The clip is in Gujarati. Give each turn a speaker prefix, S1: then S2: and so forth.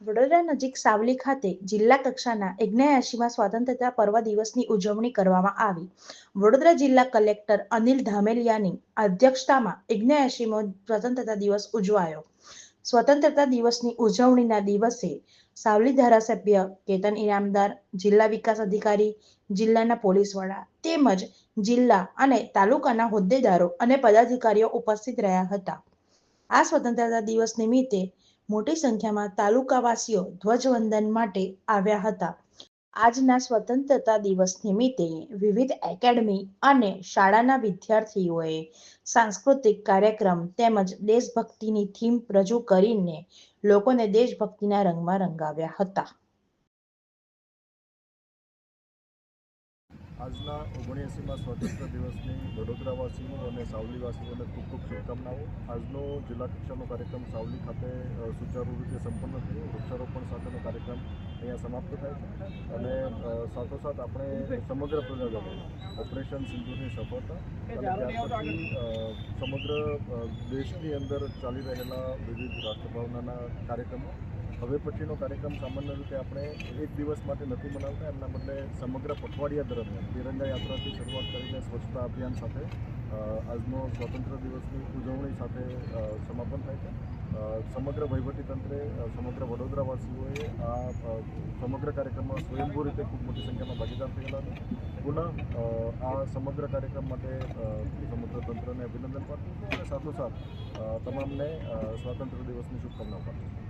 S1: વડોદરા નજીક સાવલી ખાતે જિલ્લા કક્ષાના ઓગણએંશીમાં સ્વાતંત્ર્યતા પર્વ દિવસની ઉજવણી કરવામાં આવી. વડોદરા જિલ્લા કલેક્ટર અનિલ ધામેલિયાની અધ્યક્ષતામાં ઓગણએંશીમો સ્વતંત્રતા દિવસ ઉજવાયો. સ્વતંત્રતા દિવસની ઉજવણીના દિવસે સાવલી ધારાસભ્ય કેતન ઇનામદાર જિલ્લા વિકાસ અધિકારી, જિલ્લાના પોલીસ વડા તેમજ જિલ્લા અને તાલુકાના હોદ્દેદારો અને પદાધિકારીઓ ઉપસ્થિત રહ્યા હતા. આ સ્વતંત્રતા દિવસ નિમિત્તે મોટી સંખ્યામાં તાલુકાવાસીઓ ધ્વજવંદન માટે આવ્યા હતા. આજના સ્વતંત્રતા દિવસ નિમિત્તે વિવિધ એકેડમી અને શાળાના વિદ્યાર્થીઓએ સાંસ્કૃતિક કાર્યક્રમ તેમજ દેશભક્તિની થીમ રજૂ કરીને લોકોને દેશભક્તિના રંગમાં રંગાવ્યા હતા.
S2: આજના ઓગણએંસીમાં સ્વતંત્ર દિવસની વડોદરાવાસીઓ અને સાવલીવાસીઓને ખૂબ ખૂબ શુભકામનાઓ. આજનો જિલ્લા કક્ષાનો કાર્યક્રમ સાવલી ખાતે સુચારુ રીતે સંપન્ન થયો. વૃક્ષારોપણ સાથેનો કાર્યક્રમ અહીંયા સમાપ્ત થાય છે. અને સાથોસાથ આપણે સમગ્ર પ્રજાજનો ઓપરેશન સિંધુની સફળતા અને સમગ્ર દેશની અંદર ચાલી રહેલા વિવિધ રાષ્ટ્રભાવનાના કાર્યક્રમો હવે પછીનો કાર્યક્રમ સામાન્ય રીતે આપણે એક દિવસ માટે નથી મનાવતા, એમના બદલે સમગ્ર પખવાડિયા દરમિયાન તિરંગા યાત્રાથી શરૂઆત કરીને સ્વચ્છતા અભિયાન સાથે આજનો સ્વતંત્ર દિવસની ઉજવણી સાથે સમાપન થાય છે. સમગ્ર વહીવટીતંત્રે સમગ્ર વડોદરાવાસીઓએ આ સમગ્ર કાર્યક્રમમાં સ્વયંભૂ રીતે ખૂબ મોટી સંખ્યામાં ભાગીદાર થયેલા છે. પુનઃ આ સમગ્ર કાર્યક્રમ માટે સમગ્ર તંત્રને અભિનંદન પાઠવું છું અને સાથોસાથ તમામને સ્વાતંત્ર્ય દિવસની શુભકામનાઓ પાઠવું છું.